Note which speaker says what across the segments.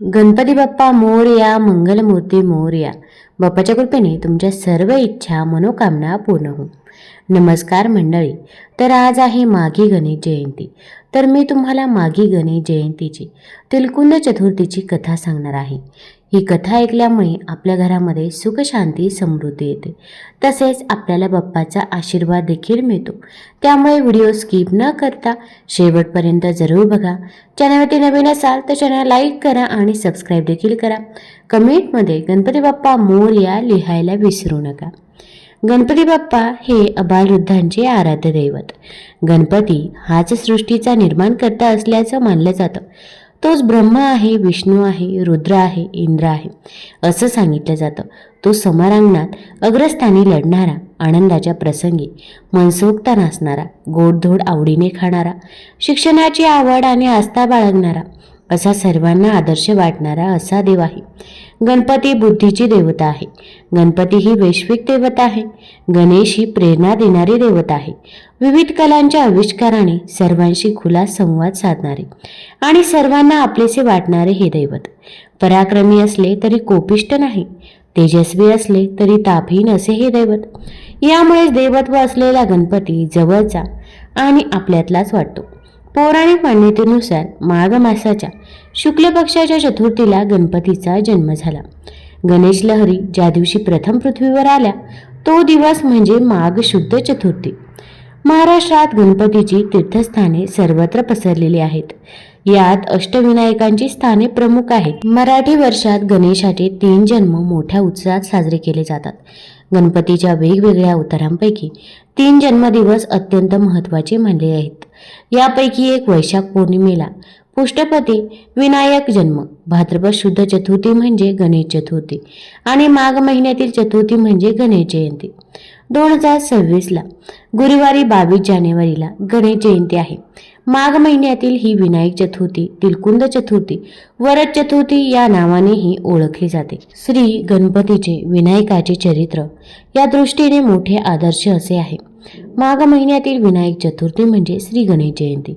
Speaker 1: गणपती बाप्पा मोरया मंगलमूर्ती मोरया. बाप्पाच्या कृपेने तुमच्या सर्व इच्छा मनोकामना पूर्ण हो नमस्कार मंडळी. तर आज आहे माघी गणेश जयंती. तर मी तुम्हाला माघी गणेश जयंतीची तिलकुंड चतुर्थीची कथा सांगणार आहे. ही कथा ऐकल्यामुळे आपल्या घरामध्ये सुखशांती समृद्धी येते. तसेच आपल्याला बाप्पाचा आशीर्वाद देखील मिळतो. त्यामुळे व्हिडिओ स्किप न करता शेवटपर्यंत जरूर बघा. चॅनलवरती नवीन असाल तर चॅनल लाईक करा आणि सबस्क्राईब देखील करा. कमेंटमध्ये गणपती बाप्पा मोर या लिहायला विसरू नका. गणपती बाप्पा हे अबालवृद्धांचे आराध्य दैवत. गणपती हाच सृष्टीचा निर्माण करता असल्याचं मानलं जातं. तोच ब्रह्म आहे विष्णू आहे रुद्र आहे इंद्र आहे. असं सांगितलं जातं. तो समारांगणात अग्रस्थानी लढणारा आनंदाच्या प्रसंगी मनसोक्ता नाचणारा गोडधोड आवडीने खाणारा शिक्षणाची आवड आणि आस्था बाळगणारा असा सर्वांना आदर्श वाटणारा असा देव आहे. गणपती बुद्धीची देवता आहे. गणपती ही वैश्विक देवता आहे. गणेश ही प्रेरणा देणारी देवता आहे. विविध कलांच्या आविष्काराने सर्वांशी खुला संवाद साधणारे आणि सर्वांना आपलेसे वाटणारे हे दैवत. पराक्रमी असले तरी कोपिष्ट नाही. तेजस्वी असले तरी तापहीन असे हे दैवत. यामुळेच देवत्व असलेला गणपती जवळचा आणि आपल्यातलाच वाटतो. पौराणिक मान्यतेनुसार माघ मासाच्या शुक्ल पक्षाच्या चतुर्थीला गणपतीचा जन्म झाला. गणेश लहरी ज्या दिवशी प्रथम पृथ्वीवर आल्या तो दिवस म्हणजे माघ शुद्ध चतुर्थी. महाराष्ट्रात गणपतीची तीर्थस्थाने सर्वत्र पसरलेली आहेत. यात अष्टविनायकांची स्थाने प्रमुख आहेत. मराठी वर्षात गणेशाचे तीन जन्म मोठ्या उत्साहात साजरे केले जातात. गणपतीच्या वेगवेगळ्या अवतारांपैकी तीन जन्मदिवस अत्यंत महत्त्वाचे मानले आहेत. यापैकी एक वैशाख पौर्णिमेला. पुष्टपती विनायक जन्म. भाद्रपद शुद्ध चतुर्थी म्हणजे गणेश चतुर्थी आणि माघ महिन्यातील चतुर्थी म्हणजे गणेश जयंती. दोन हजार सव्वीसला गुरुवारी बावीस जानेवारीला गणेश जयंती आहे. माघ महिन्यातील ही विनायक चतुर्थी तिलकुंद चतुर्थी वरद चतुर्थी या नावानेही ओळखली जाते. श्री गणपतीचे विनायकाचे चरित्र या दृष्टीने मोठे आदर्श असे आहे. माघ महिन्यातील विनायक चतुर्थी म्हणजे श्री गणेश जयंती.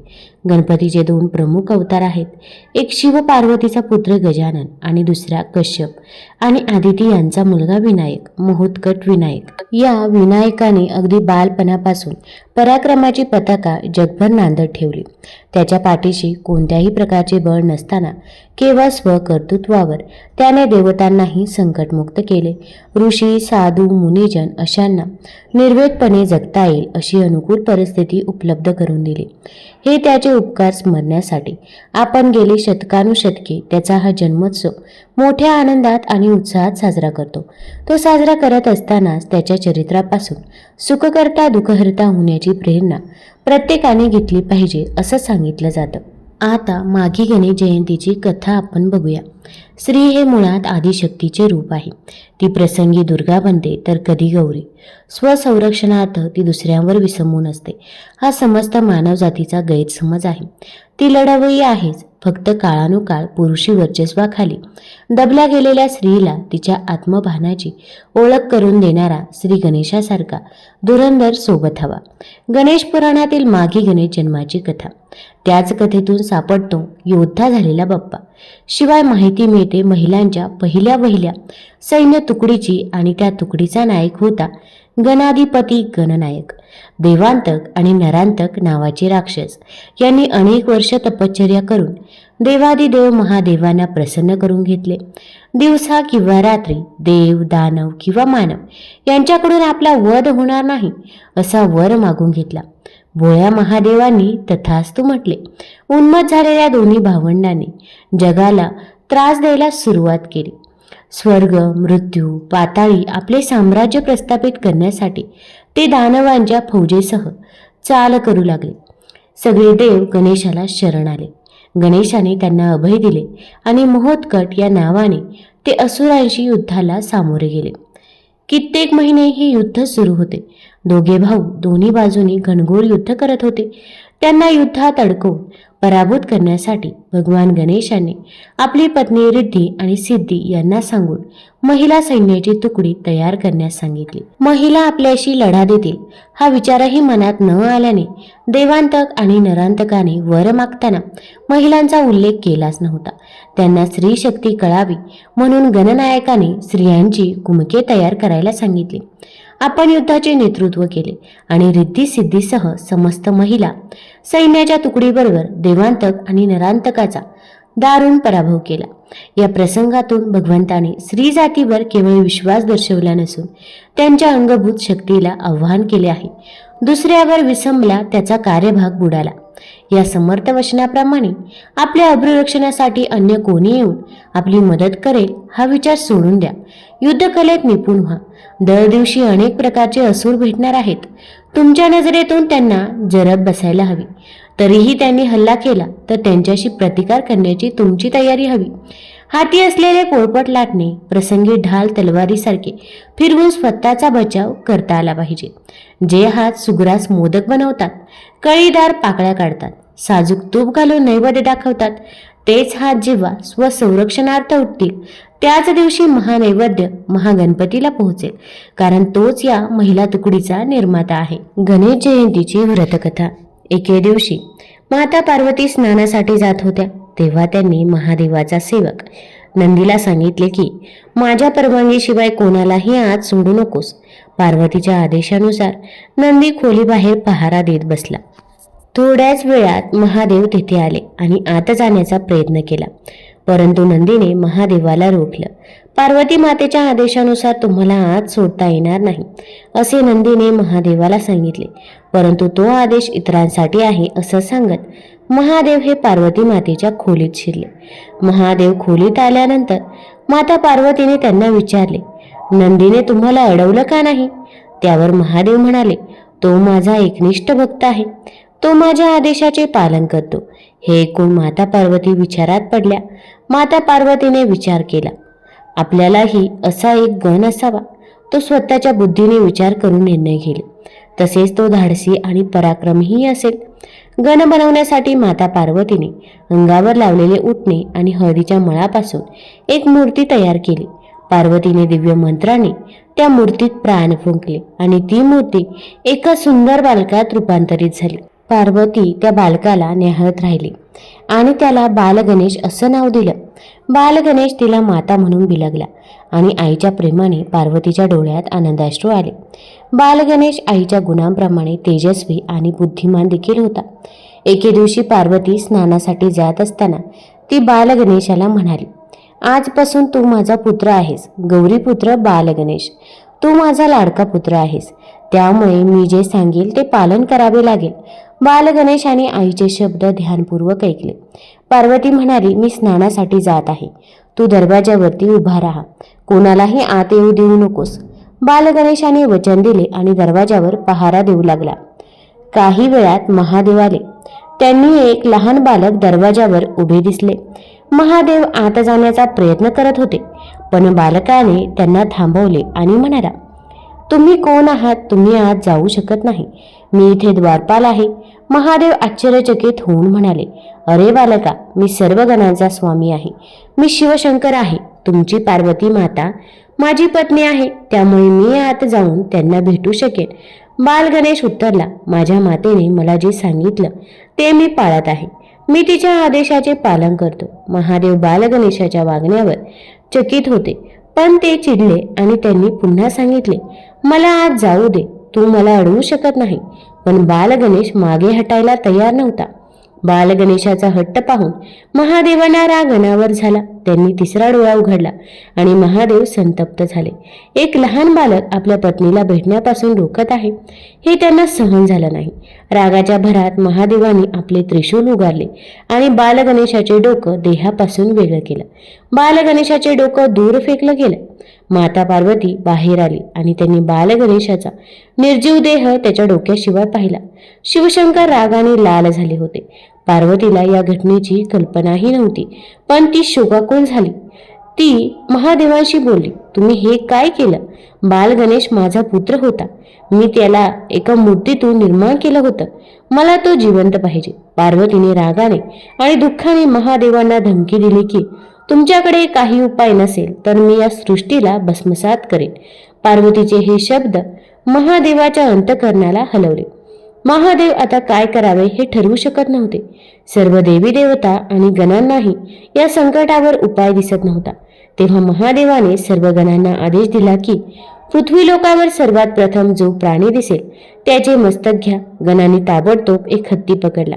Speaker 1: गणपतीचे दोन प्रमुख अवतार आहेत. एक शिव पार्वतीचा पुत्र गजानन आणि दुसरा कश्यप आणि आदिती यांचा मुलगा विनायक मोहोत्कट विनायक. या विनायकाने अगदी बालपणापासून पराक्रमाची पताका जगभर नांदत ठेवली. त्याच्या पाठीशी कोणत्याही प्रकारचे बळ नसताना केवळ स्वकर्तृत्वावर त्याने देवतांनाही संकटमुक्त केले. ऋषी साधू मुनिजन अशांना निर्वेदपणे जगता येईल अशी अनुकूल परिस्थिती उपलब्ध करून दिली. हे त्याचे उपकार स्मरण्यासाठी. आपण गेली शतकानुशतके त्याचा हा जन्मोत्सव मोठ्या आनंदात आणि उत्साहात साजरा करतो. तो साजरा करत असतानाच त्याच्या चरित्रापासून सुखकर्ता दुखहर्ता होण्याची प्रेरणा प्रत्येकाने घेतली पाहिजे असं सांगितलं जातं. आता माघी गणेश जयंतीची कथा आपण बघूया. स्त्री हे मुळात आदिशक्तीचे रूप आहे. ती प्रसंगी दुर्गा बनते तर कधी गौरी. स्वसंरक्षणार्थ ती दुसऱ्यांवर विसंबून असते. हा समस्त मानवजातीचा गैरसमज आहे. ती लढवई आहेच. फक्त काळानुकाळ पुरुषी वर्चस्वाखाली. दबल्या गेलेल्या स्त्रीला तिच्या आत्मभानाची ओळख करून देणारा श्री गणेशासारखा धुरंधर सोबत हवा. गणेश पुराणातील माघी गणेश जन्माची कथा. त्याच कथेतून सापडतो योद्धा झालेला बाप्पा. शिवाय माहिती मिळते महिलांच्या पहिल्या वहिल्या. सैन्य तुकडीची आणि त्या तुकडीचा नायक होता. गणाधिपती गणनायक देवांतक आणि नरांतक नावाचे राक्षस यांनी अनेक वर्ष तपश्चर्या करून देवादिदेव महादेवांना प्रसन्न करून घेतले. दिवसा किंवा रात्री देव दानव किंवा मानव यांच्याकडून आपला वध होणार नाही असा वर मागून घेतला. भोळ्या महादेवांनी तथास्तू म्हटले उन्मत झालेल्या दोन्ही भावंडांनी जगाला त्रास द्यायला सुरुवात केली. स्वर्ग मृत्यू पाताळी आपले साम्राज्य प्रस्थापित करण्यासाठी ते दानवांच्या फौजेसह चाल करू लागले. सगळे देव गणेशाला शरण आले. गणेशाने त्यांना अभय दिले आणि महोत्कट या नावाने ते असुरांशी युद्धाला सामोरे गेले. कित्येक महिने हे युद्ध सुरू होते. दोघे भाऊ दोन्ही बाजूनी घनघोर युद्ध करत होते. त्यांना युद्धात अडकवून पराभूत करण्यासाठी भगवान गणेशाने आपली पत्नी रिद्धी आणि सिद्धी यांना सांगून महिला सैन्याची तुकडी तयार करण्यास सांगितली. महिला आपल्याशी लढा देतील हा विचारही मनात न आल्याने देवांतक आणि नरांतकाने वर मागताना महिलांचा उल्लेख केलाच नव्हता. त्यांना स्त्री शक्ती कळावी म्हणून गणनायकाने स्त्रियांची कुमके तयार करायला सांगितली. आपण युद्धाचे नेतृत्व केले आणि रिद्धी सिद्धीसह समस्त महिला सैन्याच्या तुकडीबरोबर देवांतक आणि नरांतकाचा दारुण पराभव केला. या प्रसंगातून भगवंताने स्त्री जातीवर केवळ विश्वास दर्शवला नसून त्यांच्या अंगभूत शक्तीला आव्हान केले आहे. दुसऱ्यावर विसंबला त्याचा कार्यभाग बुडाला. या समर्थ वचनाप्रमाणे आपल्या अभिरक्षणासाठी अन्य कोणी येऊन आपली मदत करेल हा विचार सोडून द्या. युद्धकलेत निपुण व्हा. दर दिवशी अनेक प्रकारचे असूर भेटणार आहेत. तुमच्या नजरेतून त्यांना जरब बसायला हवी. तरीही त्यांनी हल्ला केला तर त्यांच्याशी प्रतिकार करण्याची तुमची तयारी हवी. हाती असलेले पोळपट लाटणे प्रसंगी ढाल तलवारीसारखे फिरवून स्वतःचा बचाव करता आला पाहिजे. जे हात सुग्रास मोदक बनवतात कळीदार पाकळ्या काढतात. साजूक तूप घालून नैवेद्य दाखवतात. तेच हात जेव्हा स्वसंरक्षणार्थ उठतील त्याच दिवशी महानैवेद्य महागणपतीला पोहोचेल. कारण तोच या महिला तुकडीचा निर्माता आहे. गणेश जयंतीची व्रतकथा. एके दिवशी माता पार्वती स्नानासाठी जात होत्या. तेव्हा त्यांनी महादेवाचा सेवक नंदीला सांगितले की माझ्या परवानगीशिवाय कोणालाही आज सोडू नकोस. पार्वतीच्या आदेशानुसार नंदी खोलीबाहेर पहारा देत बसला. थोड्याच वेळात महादेव तिथे आले आणि आत जाण्याचा प्रयत्न केला. परंतु नंदीने महादेवाला रोखलं. पार्वती मातेच्या आदेशानुसार तुम्हाला आत सोडता येणार नाही असे नंदीने महादेवाला सांगितले. परंतु तो आदेश इतरांसाठी आहे असं सांगत महादेव हे पार्वती मातेच्या खोलीत शिरले. महादेव खोलीत आल्यानंतर माता पार्वतीने त्यांना विचारले नंदीने तुम्हाला अडवलं का नाही? त्यावर महादेव म्हणाले तो माझा एकनिष्ठ भक्त आहे. तो माझ्या आदेशाचे पालन करतो. हे ऐकून माता पार्वती विचारात पडल्या. माता पार्वतीने विचार केला. आपल्यालाही असा एक गण असावा. तो स्वतःच्या बुद्धीने विचार करून निर्णय घेईल. तसेच तो धाडसी आणि पराक्रमही असेल. गण बनवण्यासाठी माता पार्वतीने अंगावर लावलेले उठणे आणि हळदीच्या मळापासून एक मूर्ती तयार केली. पार्वतीने दिव्य मंत्राने त्या मूर्तीत प्राण फुंकले आणि ती मूर्ती एका सुंदर बालकात रूपांतरित झाली. पार्वती त्या बालकाला न्याहळत राहिली. आणि त्याला बालगणेश असं नाव दिलं. बालगणेश तिला माता म्हणून बिलगला. आणि आईच्या प्रेमाने पार्वतीच्या डोळ्यात आनंदाश्रू आले. बालगणेश आईच्या गुणांप्रमाणे तेजस्वी आणि बुद्धिमान देखील होता. एके दिवशी पार्वती स्नानासाठी जात असताना ती बालगणेशाला म्हणाली आजपासून तू माझा पुत्र आहेस. गौरीपुत्र बालगणेश. तू माझा लाडका पुत्र आहेस. त्यामुळे मी जे सांगेल ते पालन करावे लागेल. बालगणेशाने आईचे शब्द ध्यानपूर्वक ऐकले. पार्वती म्हणाली मी स्नानासाठी जात आहे. तू दरवाजावरती उभा राहा. कोणालाही आत येऊ देऊ नकोस. बालगणेशाने वचन दिले आणि दरवाजावर पहारा देऊ लागला. काही वेळात महादेव आले. त्यांनी एक लहान बालक दरवाजावर उभे दिसले. महादेव आत जाण्याचा प्रयत्न करत होते पण बालकाने त्यांना थांबवले आणि म्हणाला तुम्ही कोण आहात? तुम्ही आत जाऊ शकत नाही. मी इथे द्वारपाल आहे. महादेव आश्चर्यचकित होऊन म्हणाले अरे बालका मी सर्व गणांचा स्वामी आहे. मी शिवशंकर आहे. तुमची पार्वती माता माझी पत्नी आहे. त्यामुळे मी आत जाऊन त्यांना भेटू शकेन. बाल गणेश उत्तरला माझ्या मातेने मला जे सांगितलं ते मी पाळत आहे. मी तिच्या आदेशाचे पालन करतो. महादेव बालगणेशाच्या वागण्यावर चकित होते. पण ते चिडले आणि त्यांनी पुन्हा सांगितले मला आज जाऊ दे. तू मला अडवू शकत नाही. पण बालगणेश मागे हटायला तयार नव्हता. बालगणेशाचा हट्ट पाहून महादेवांना राग अनावर झाला. त्यांनी तिसरा डोळा उघडला आणि महादेव संतप्त झाले. एक लहान बालक आपल्या पत्नीला भेटण्यापासून रोखत आहे. हे त्यांना सहन झालं नाही. रागाच्या भरात महादेवाने आपले त्रिशूल उगारले आणि बालगणेशाचे डोकं देहापासून वेगळं केलं. बालगणेशाचे डोकं दूर फेकलं गेलं. माता पार्वती बाहेर आली आणि त्यांनी बालगणेशाचा निर्जीव देह त्याच्या डोक्याशिवाय पाहिला. शिवशंकर रागाने लाल झाले होते. पार्वतीला या घटनेची कल्पनाही नव्हती पण ती शोकाकुल झाली. ती महादेवांशी बोलली तुम्ही हे काय केलं? बाल गणेश माझा पुत्र होता. मी त्याला एका मूर्तीतून निर्माण केलं होतं. मला तो जिवंत पाहिजे. पार्वतीने रागाने आणि दुःखाने महादेवांना धमकी दिली की तुमच्याकडे काही उपाय नसेल तर मी या सृष्टीला भस्मसात करेन. पार्वतीचे हे शब्द महादेवाच्या अंतकरणाला हलवले. महादेव आता काय करावे हे ठरवू शकत नव्हते. सर्व देवी देवता आणि गणांनाही या संकटावर उपाय दिसत नव्हता. तेव्हा महादेवाने सर्व गणांना आदेश दिला की पृथ्वी लोकावर सर्वात प्रथम जो प्राणी दिसेल त्याचे मस्तक घ्या. गणांनी ताबडतोब एक हत्ती पकडला.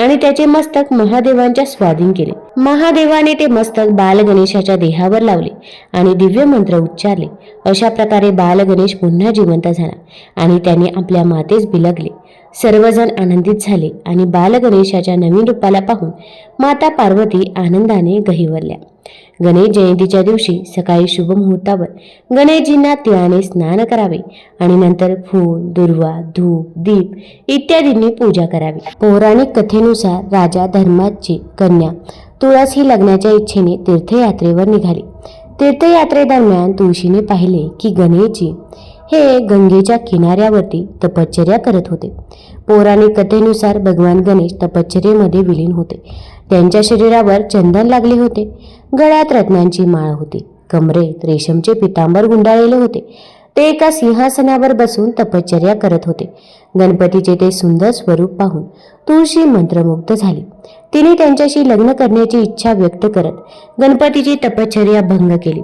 Speaker 1: आणि त्याचे मस्तक महादेवांच्या स्वाधीन केले. महादेवाने ते मस्तक बाल गणेशाच्या देहावर लावले आणि दिव्य मंत्र उच्चारले. अशा प्रकारे बाल गणेश पुन्हा जिवंत झाला आणि त्याने आपल्या मातेस बिलगले. सर्वजण आनंदित झाले आणि बाल गणेशाच्या नवीन रूपाला पाहून माता पार्वती आनंदाने गहिवरल्या. गणेश जयंतीच्या दिवशी सकाळी शुभ मुहूर्तावर गणेशजींना तिळाने स्नान करावे आणि नंतर फूल दुर्वा धूप दीप इत्यादींनी पूजा करावी. पौराणिक कथेनुसार राजा धर्माची कन्या तुळस ही लग्नाच्या इच्छेने तीर्थयात्रेवर निघाली. तीर्थयात्रेदरम्यान तुळशीने पाहिले की गणेशजी हे गंगेच्या किनाऱ्यावरती तपश्चर्या करत होते. पौराणिक कथेनुसार भगवान गणेश तपश्चर्येमध्ये विलीन होते. त्यांच्या शरीरावर चंदन लागले होते. गळ्यात रत्नांची माळ होती. कमरेत रेशमचे पितांबर गुंडाळलेले होते. ते एका सिंहासनावर बसून तपश्चर्या करत होते. गणपतीचे ते सुंदर स्वरूप पाहून तुळशी मंत्रमुग्ध झाली. तिने त्यांच्याशी लग्न करण्याची इच्छा व्यक्त करत गणपतीची तपश्चर्या भंग केली.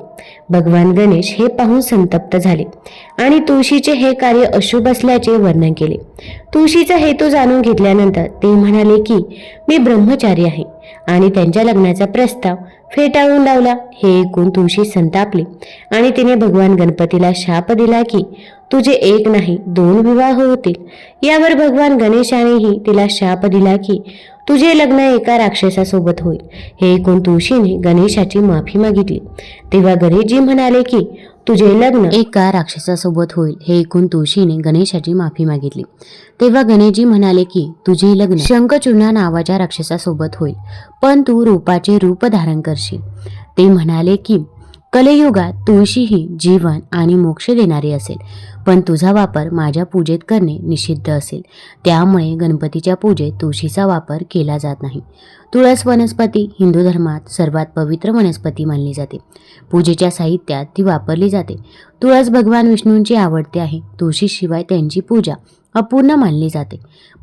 Speaker 1: भगवान गणेश हे पाहून संतप्त झाले आणि तुळशीचे हे कार्य अशुभ असल्याचे वर्णन केले. तुळशीचा हेतू जाणून घेतल्यानंतर ते म्हणाले की मी ब्रह्मचारी आहे. आणि त्यांच्या लग्नाचा प्रस्ताव फेटाळून लावला. हे ऐकून तुळशी संतापली आणि तिने भगवान गणपतीला शाप दिला की तुझे एक नाही दोन विवाह होतील. यावर भगवान गणेशानेही तिला शाप दिला की तुझे लग्न एका राक्षसासोबत होईल. हे ऐकून तुळशीने गणेशाची माफी मागितली. तेव्हा गणेशजी म्हणाले की तुझे लग्न एका राक्षसासोबत होईल हे ऐकून तुळशीने गणेशाची माफी मागितली. तेव्हा गणेशजी म्हणाले की तुझे लग्न शंखचूर्णा नावाच्या राक्षसासोबत होईल पण तू रूपाचे रूप धारण करशील. ते म्हणाले की कलयुगात तुळशी ही जीवन आणि मोक्ष देणारी असेल. पण तुझा वापर माझ्या पूजेत करणे निषिद्ध असेल. त्यामुळे गणपतीच्या पूजेत तुळशीचा वापर केला जात नाही. तुळस वनस्पती हिंदू धर्मात सर्वात पवित्र वनस्पती मानली जाते. पूजेच्या साहित्यात ती वापरली जाते. तुळस भगवान विष्णूंची आवडते आहे. तुळशीशिवाय त्यांची पूजा अपूर्ण मानली जाते.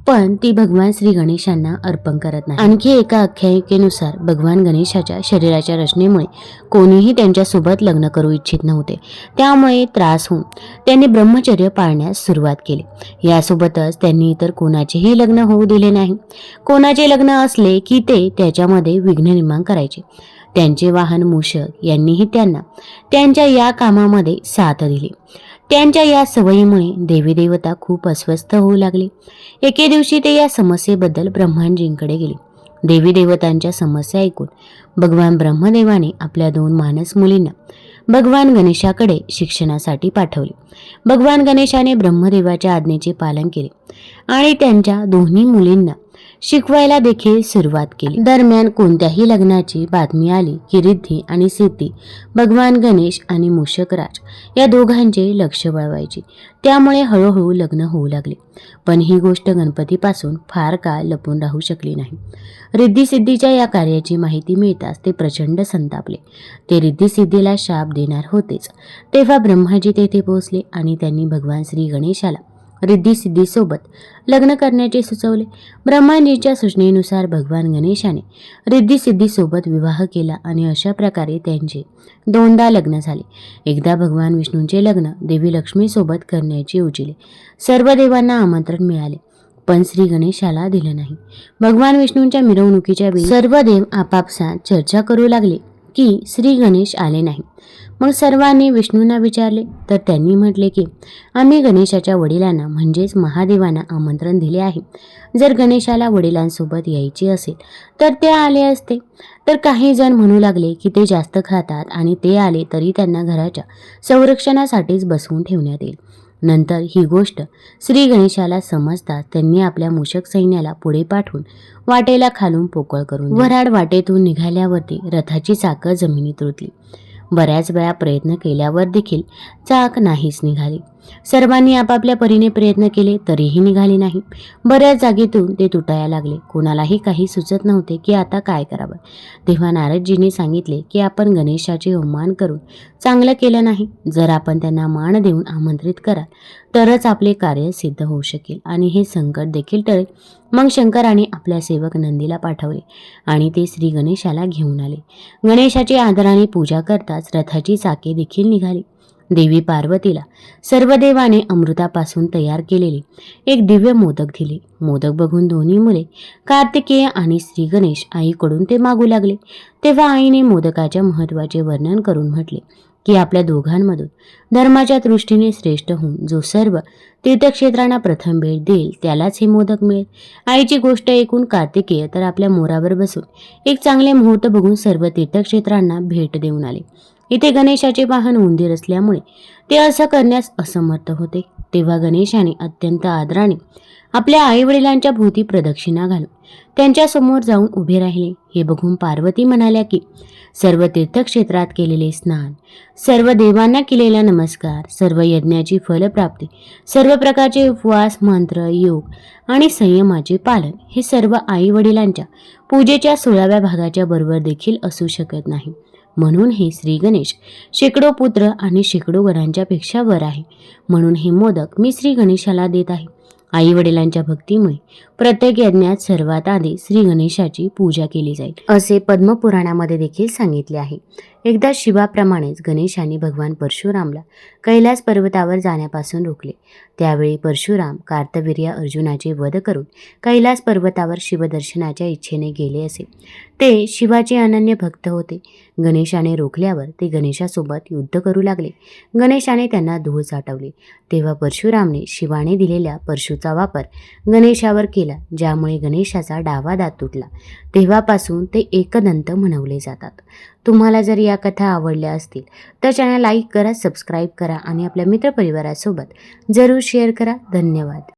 Speaker 1: पण ती भगवान श्री गणेशांना अर्पण करत नाही. आणखी एका आख्यायिकेनुसार भगवान गणेशाच्या शरीराच्या रचनेमुळे कोणीही त्यांच्यासोबत लग्न करू इच्छित नव्हते. त्यामुळे त्रास होऊन त्यांनी ब्रह्मचर्य पाळण्यास सुरुवात केली. यासोबतच त्यांनी इतर कोणाचेही लग्न होऊ दिले नाही. कोणाचे लग्न असले की ते त्याच्यामध्ये विघ्न निर्माण करायचे. त्यांचे वाहन मूषक यांनीही त्यांना त्यांच्या या कामामध्ये साथ दिली. त्यांच्या या सवयीमुळे देवी देवता खूप अस्वस्थ होऊ लागले. एके दिवशी ते या समस्येबद्दल ब्रह्मांजींकडे गेले. देवी देवतांच्या समस्या ऐकून भगवान ब्रह्मदेवाने आपल्या दोन मानस मुलींना भगवान गणेशाकडे शिक्षणासाठी पाठवले. भगवान गणेशाने ब्रह्मदेवाच्या आज्ञेचे पालन केले आणि त्यांच्या दोन्ही मुलींना शिकवायला देखील सुरुवात केली. दरम्यान कोणत्याही लग्नाची बातमी आली की रिद्धी आणि सिद्धी भगवान गणेश आणि मूषकराज या दोघांचे लक्ष वळवायचे. त्यामुळे हळूहळू लग्न होऊ लागले. पण ही गोष्ट गणपतीपासून फार काळ लपून राहू शकली नाही. रिद्धी सिद्धीच्या या कार्याची माहिती मिळताच ते प्रचंड संतापले. ते रिद्धी सिद्धीला शाप देणार होतेच. तेव्हा ब्रह्माजी तेथे पोहोचले आणि त्यांनी भगवान श्री गणेशाला रिद्धी सिद्धीसोबत लग्न करण्याचे सुचवले. ब्रह्माजीच्या सूचनेनुसार भगवान गणेशाने रिद्धी सिद्धीसोबत विवाह केला आणि अशा प्रकारे त्यांचे दोनदा लग्न झाले. एकदा भगवान विष्णूंचे लग्न देवी लक्ष्मीसोबत करण्याचे उजिले. सर्व देवांना आमंत्रण मिळाले पण श्री गणेशाला दिलं नाही. भगवान विष्णूंच्या मिरवणुकीच्या वेळी सर्व देव आपापसात चर्चा करू लागले. की श्री गणेश आले नाही. मग सर्वांनी विष्णूंना विचारले. तर त्यांनी म्हटले की आम्ही गणेशाच्या वडिलांना म्हणजेच महादेवांना आमंत्रण दिले आहे. जर गणेशाला वडिलांसोबत यायचे असेल तर ते आले असते. तर काही जण म्हणू लागले की ते जास्त खातात आणि ते आले तरी त्यांना घराच्या संरक्षणासाठीच बसवून ठेवण्यात येईल. नंतर ही गोष्ट श्री गणेशाला समजताच त्यांनी आपल्या मूषक सैन्याला पुढे पाठवून वाटेला खालून पोकळ करून वराड वऱ्हाड वाटेतून निघाल्यावरती रथाची चाकं जमिनीत रुतली. बऱ्याच वेळा प्रयत्न केल्यावर देखील चाक नाहीच निघाली. सर्वांनी आपापल्या परीने प्रयत्न केले तरीही निघाले नाही. बऱ्याच जागेतून ते तुटायला लागले. कोणालाही काही सुचत नव्हते की आता काय करावं. तेव्हा नारदजींनी सांगितले की आपण गणेशाचे अवमान करून चांगलं केलं नाही. जर आपण त्यांना मान देऊन आमंत्रित कराल तरच आपले कार्य सिद्ध होऊ शकेल आणि हे संकट देखील टळेल. मग शंकराने आपल्या सेवक नंदीला पाठवले आणि ते श्री गणेशाला घेऊन आले. गणेशाची आदराने पूजा करताच रथाची चाके देखील निघाली. देवी पार्वतीला सर्व देवाने अमृतापासून तयार केलेले एक दिव्य मोदक दिले. मोदक बघून दोन्ही मुले कार्तिकेय आणि श्री गणेश आईकडून ते मागू लागले. तेव्हा आईने मोदकाच्या महत्त्वाचे वर्णन करून म्हटले की आपल्या दोघांमधून धर्माच्या दृष्टीने श्रेष्ठ होऊन जो सर्व तीर्थक्षेत्रांना प्रथम भेट देईल त्यालाच हे मोदक मिळेल. आईची गोष्ट ऐकून कार्तिकेय तर आपल्या मोरावर बसून एक चांगले मुहूर्त बघून सर्व तीर्थक्षेत्रांना भेट देऊन आले. इथे गणेशाचे वाहन उंदीर असल्यामुळे ते असं करण्यास असमर्थ होते. तेव्हा गणेशाने अत्यंत आदराने आपल्या आईवडिलांच्या भोवती प्रदक्षिणा घालून त्यांच्यासमोर जाऊन उभे राहिले. हे बघून पार्वती म्हणाल्या की सर्व तीर्थक्षेत्रात केलेले स्नान सर्व देवांना केलेला नमस्कार सर्व यज्ञाची फलप्राप्ती सर्व प्रकारचे उपवास मंत्र योग आणि संयमाचे पालन हे सर्व आई वडिलांच्या पूजेच्या सोळाव्या भागाच्या बरोबर देखील असू शकत नाही. म्हणून हे श्री गणेश शेकडो पुत्र आणि शेकडो घरांच्यापेक्षा वर आहे. म्हणून हे मोदक मी श्री गणेशाला देत आहे. आई वडिलांच्या भक्तीमुळे प्रत्येक यज्ञात सर्वात आधी श्री गणेशाची पूजा केली जाईल. असे पद्मपुराणामध्ये देखील सांगितले आहे. एकदा शिवाप्रमाणेच गणेशाने भगवान परशुरामला कैलास पर्वतावर जाण्यापासून रोखले. त्यावेळी परशुराम कार्तवीर्य अर्जुनाचे वध करून कैलास पर्वतावर शिवदर्शनाच्या इच्छेने गेले असे. ते शिवाचे अनन्य भक्त होते. गणेशाने रोखल्यावर ते गणेशासोबत युद्ध करू लागले. गणेशाने त्यांना धूळ साठवली. तेव्हा परशुरामने शिवाने दिलेल्या परशुचा वापर गणेशावर केला ज्यामुळे गणेशाचा डावा दात तुटला. तेव्हापासून ते एकदंत म्हणवले जातात. तुम्हाला जर या कथा आवडल्या असतील तर चॅनल लाईक करा सबस्क्राईब करा आणि आपल्या मित्रपरिवारासोबत जरूर शेअर करा. धन्यवाद.